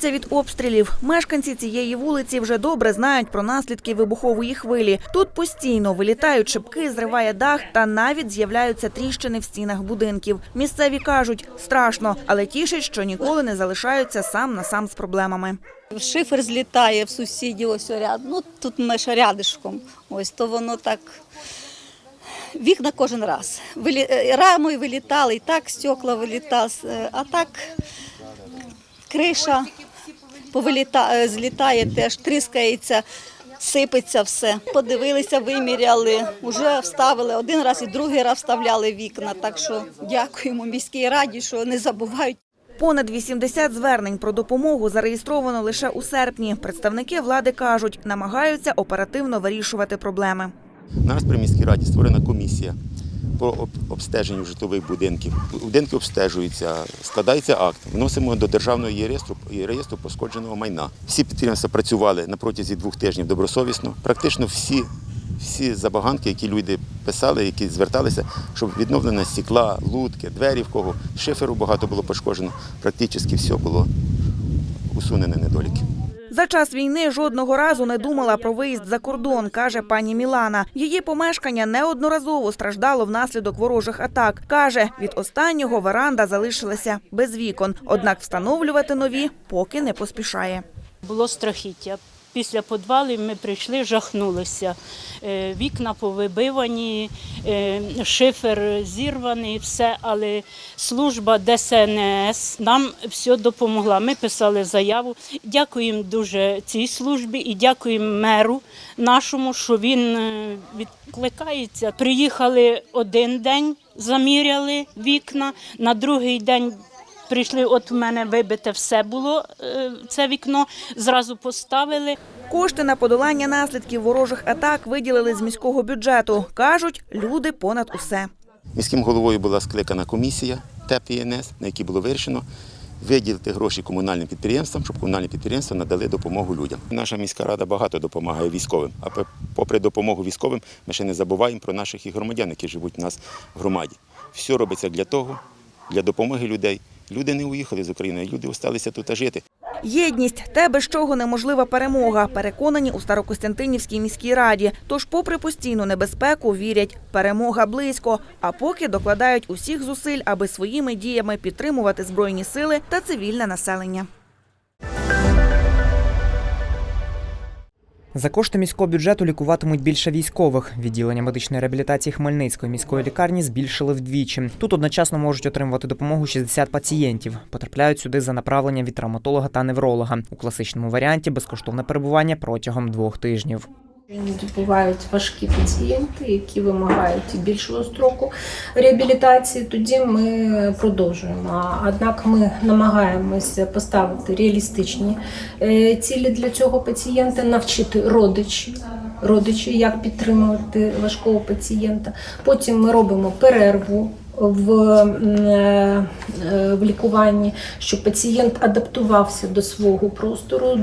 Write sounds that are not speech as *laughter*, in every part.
рятуються від обстрілів. Мешканці цієї вулиці вже добре знають про наслідки вибухової хвилі. Тут постійно вилітають шибки, зриває дах та навіть з'являються тріщини в стінах будинків. Місцеві кажуть, страшно, але тішить, що ніколи не залишаються сам на сам з проблемами. Шифер злітає в сусідів ось ряд. Ну тут ми рядишком. Ось то воно так. Вікна кожен раз. Е, Рами вилітали, і так стекла вилітали, е, а так криша повиліта... е, злітає теж, тріскається, сипеться все. Подивилися, виміряли, вже вставили один раз і другий раз вставляли вікна. Так що дякуємо міській раді, що не забувають. Понад 80 звернень про допомогу зареєстровано лише у серпні. Представники влади кажуть, намагаються оперативно вирішувати проблеми. Нас при міській раді створена комісія по об- обстеженню житлових будинків. Будинки обстежуються, складається акт, вносимо до державного реєстру, реєстру пошкодженого майна. Всі підприємства працювали на протязі двох тижнів добросовісно. Практично всі, всі забаганки, які люди писали, які зверталися, щоб відновлено стекла, лутки, двері в кого, шиферу багато було пошкоджено. Практично все було усунені недоліки. За час війни жодного разу не думала про виїзд за кордон, каже пані Мілана. Її помешкання неодноразово страждало внаслідок ворожих атак. Каже, від останнього веранда залишилася без вікон, однак встановлювати нові поки не поспішає. Було страхіття. Після підвалів ми прийшли, жахнулися. Е, Вікна повибивані, е, шифер зірваний, все, але служба ДСНС нам все допомогла. Ми писали заяву. Дякуємо дуже цій службі і дякуємо меру нашому, що він е, відкликається. Приїхали один день, заміряли вікна, на другий день Прийшли, от в мене вибите все було е, це вікно, зразу поставили. Кошти на подолання наслідків ворожих атак виділили з міського бюджету. кажуть, люди понад усе. Міським головою була скликана комісія ТЕП ІНС, на якій було вирішено виділити гроші комунальним підприємствам, щоб комунальні підприємства надали допомогу людям. Наша міська рада багато допомагає військовим. А попри допомогу військовим, ми ще не забуваємо про наших і громадян, які живуть у нас в громаді. Все робиться для того, для допомоги людей. Люди не уїхали з України, люди залишилися тут жити. Єдність те, без чого неможлива перемога, переконані у Старокостянтинівській міській раді. Тож, попри постійну небезпеку, вірять, перемога близько. А поки докладають усіх зусиль, аби своїми діями підтримувати збройні сили та цивільне населення. За кошти міського бюджету лікуватимуть більше військових. Відділення медичної реабілітації Хмельницької міської лікарні збільшили вдвічі. Тут одночасно можуть отримувати допомогу 60 пацієнтів. Потрапляють сюди за направленням від травматолога та невролога. У класичному варіанті безкоштовне перебування протягом двох тижнів. Іноді бувають важкі пацієнти, які вимагають більшого строку реабілітації. Тоді ми продовжуємо. Однак ми намагаємося поставити реалістичні е, цілі для цього пацієнта, навчити родичів. Родичі, як підтримувати важкого пацієнта. Потім ми робимо перерву в, е, е, в лікуванні, щоб пацієнт адаптувався до свого простору,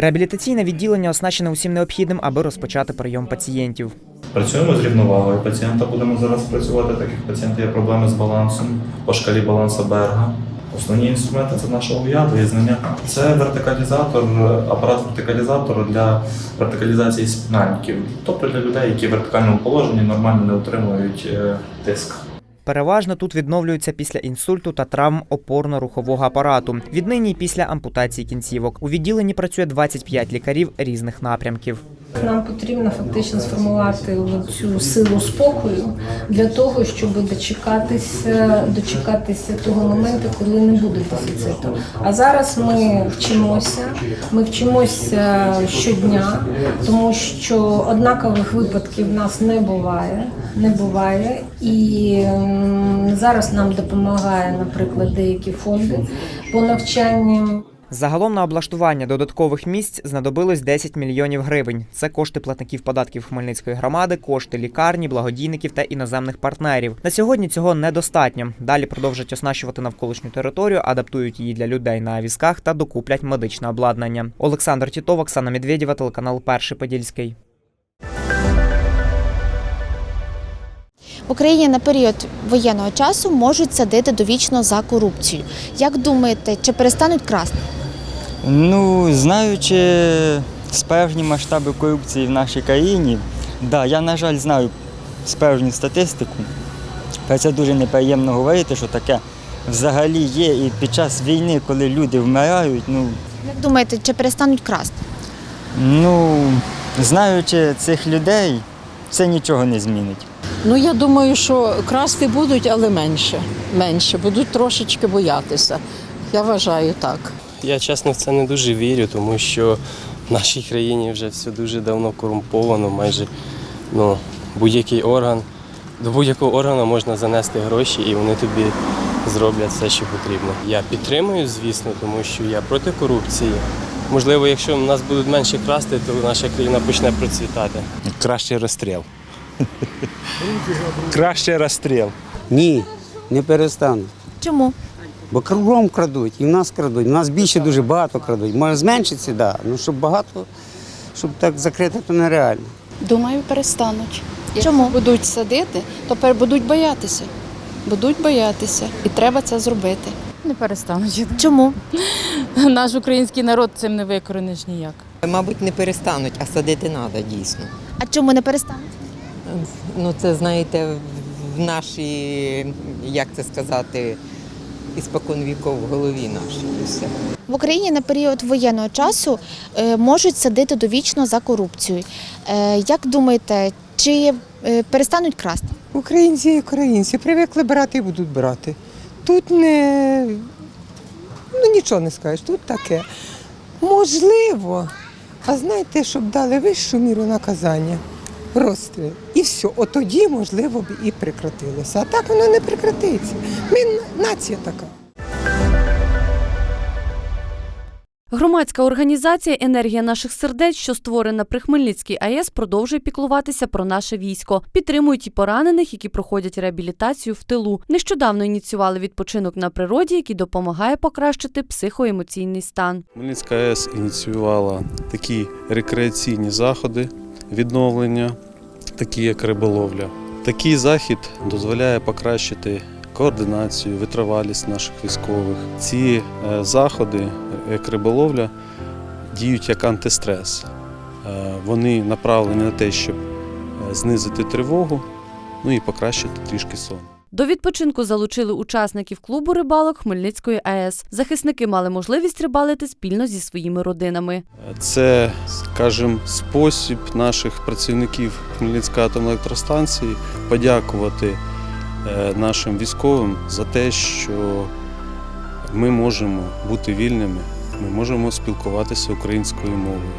Реабілітаційне відділення оснащене усім необхідним, аби розпочати прийом пацієнтів. Працюємо з рівновагою пацієнта. Будемо зараз працювати, так як пацієнта є проблеми з балансом по шкалі баланса Берга. Основні інструменти це наша уява і знання. Це вертикалізатор, апарат вертикалізатора для вертикалізації спинальників, тобто для людей, які в вертикальному положенні нормально не отримують е, тиск. Переважно тут відновлюються після інсульту та травм опорно-рухового апарату. Віднині після ампутації кінцівок. У відділенні працює 25 лікарів різних напрямків. Нам потрібно фактично сформувати цю силу спокою для того, щоб дочекатися, дочекатися того моменту, коли не буде дефіциту. А зараз ми вчимося, ми вчимося щодня, тому що однакових випадків в нас не буває, не буває. І зараз нам допомагає, наприклад, деякі фонди по навчанням. Загалом на облаштування додаткових місць знадобилось 10 мільйонів гривень. Це кошти платників податків Хмельницької громади, кошти лікарні, благодійників та іноземних партнерів. На сьогодні цього недостатньо. Далі продовжать оснащувати навколишню територію, адаптують її для людей на візках та докуплять медичне обладнання. Олександр Тітов, Оксана Медведєва, телеканал Перший Подільський. В Україні на період воєнного часу можуть садити довічно за корупцію. Як думаєте, чи перестануть красти? Ну, знаючи справжні масштаби корупції в нашій країні, да, я, на жаль, знаю справжню статистику. Про це дуже неприємно говорити, що таке взагалі є. І під час війни, коли люди вмирають, ну, Як думаєте, чи перестануть красти? ну знаючи цих людей, це нічого не змінить. Ну я думаю, що красти будуть, але менше. Менше, будуть трошечки боятися. Я вважаю так. Я чесно в це не дуже вірю, тому що в нашій країні вже все дуже давно корумповано, майже ну, будь-який орган. До будь-якого органу можна занести гроші і вони тобі зроблять все, що потрібно. Я підтримую, звісно, тому що я проти корупції. Можливо, якщо в нас будуть менше красти, то наша країна почне процвітати. Краще розстріл. *laughs* Краще розстріл. Ні, не перестану. Чому? Бо кругом крадуть, і в нас крадуть. У нас більше дуже багато крадуть. Може зменшиться, так. Да. Ну щоб багато, щоб так закрити, то нереально. Думаю, перестануть. Чому? Будуть садити, то тепер будуть боятися. Будуть боятися. І треба це зробити. Не перестануть. Чому? *laughs* Наш український народ цим не викорениш ніяк. Мабуть, не перестануть, а садити треба дійсно. А чому не перестануть? Ну, це знаєте, в нашій, як це сказати, іспокон віков в голові нашій. все. В Україні на період воєнного часу е, можуть садити довічно за корупцію. Е, як думаєте, чи е, перестануть красти? Українці і українці привикли брати і будуть брати. Тут не ну нічого не скажеш, тут таке. Можливо, а знаєте, щоб дали вищу міру наказання, розстріл. І все, от тоді, можливо, б і прекратилося. А так воно не прекратиться. Ми нація така. Громадська організація Енергія наших сердець, що створена при Хмельницькій АЕС, продовжує піклуватися про наше військо. Підтримують і поранених, які проходять реабілітацію в тилу. Нещодавно ініціювали відпочинок на природі, який допомагає покращити психоемоційний стан. Хмельницька АЕС ініціювала такі рекреаційні заходи відновлення, такі як риболовля. Такий захід дозволяє покращити координацію, витривалість наших військових. Ці е, заходи, як риболовля, діють як антистрес. Е, Вони направлені на те, щоб е, знизити тривогу, ну і покращити трішки сон. До відпочинку залучили учасників клубу рибалок Хмельницької АЕС. Захисники мали можливість рибалити спільно зі своїми родинами. Це, скажімо, спосіб наших працівників Хмельницької атомної електростанції подякувати е, нашим військовим за те, що ми можемо бути вільними, ми можемо спілкуватися українською мовою,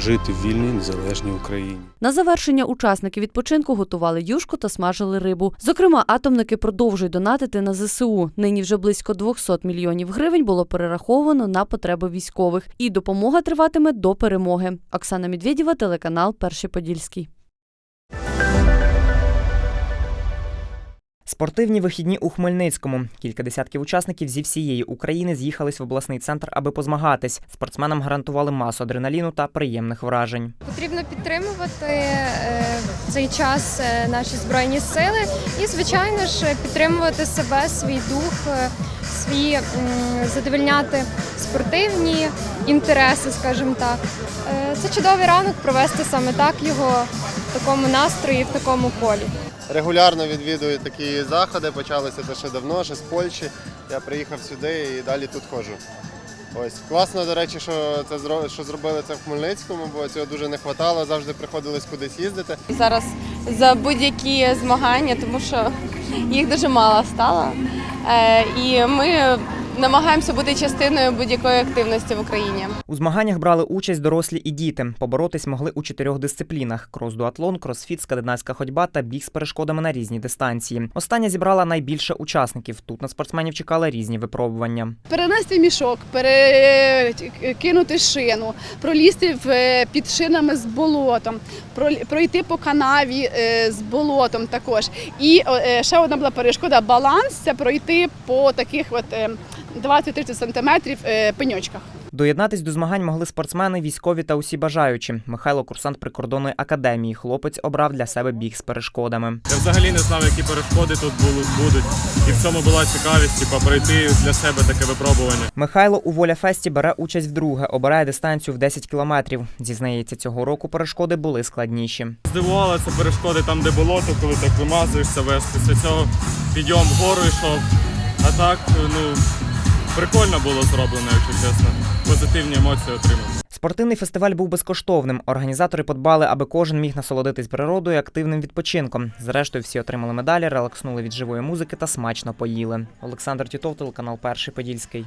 жити в вільній незалежній Україні. На завершення учасники відпочинку готували юшку та смажили рибу. Зокрема, атомники продовжують донатити на ЗСУ. Нині вже близько 200 мільйонів гривень було перераховано на потреби військових. І допомога триватиме до перемоги. Оксана Медведєва, телеканал Перший Подільський. Спортивні вихідні у Хмельницькому. Кілька десятків учасників зі всієї України з'їхались в обласний центр, аби позмагатись. Спортсменам гарантували масу адреналіну та приємних вражень. Потрібно підтримувати е, цей час е, наші збройні сили і, звичайно ж, підтримувати себе, свій дух, е, свій м, задовольняти спортивні інтереси, скажімо так. Це чудовий ранок провести саме так його в такому настрої, в такому колі. Регулярно відвідую такі заходи, почалося це ще давно, ще з Польщі. Я приїхав сюди і далі тут ходжу. Ось класно, до речі, що це що зробили це в Хмельницькому, бо цього дуже не вистачало, завжди приходилось кудись їздити. Зараз за будь-які змагання, тому що їх дуже мало стало. Е, І ми намагаємося бути частиною будь-якої активності в Україні. У змаганнях брали участь дорослі і діти. Поборотись могли у чотирьох дисциплінах: крос-дуатлон, кросфіт, скандинавська ходьба та біг з перешкодами на різні дистанції. Остання зібрала найбільше учасників. Тут на спортсменів чекали різні випробування. Перенести мішок, перекинути шину, пролізти в- під шинами з болотом, пройти по канаві е, з болотом також. І е, ще одна була перешкода баланс це пройти по таких от е, 20-30 сантиметрів е, пеньочках. Доєднатись до змагань могли спортсмени, військові та усі бажаючі. Михайло курсант прикордонної академії. Хлопець обрав для себе біг з перешкодами. Я взагалі не знав, які перешкоди тут були- будуть. І в цьому була цікавість, типу, пройти для себе таке випробування. Михайло у Воляфесті бере участь вдруге, обирає дистанцію в 10 кілометрів. Зізнається, цього року перешкоди були складніші. Здивувало це перешкоди там, де болото, коли так вимазуєшся весь. Після цього підйом вгору йшов. А так, ну, прикольно було зроблено, якщо чесно. Позитивні емоції отримав. Спортивний фестиваль був безкоштовним. Організатори подбали, аби кожен міг насолодитись природою активним відпочинком. Зрештою, всі отримали медалі, релакснули від живої музики та смачно поїли. Олександр Тітов, телеканал Перший Подільський.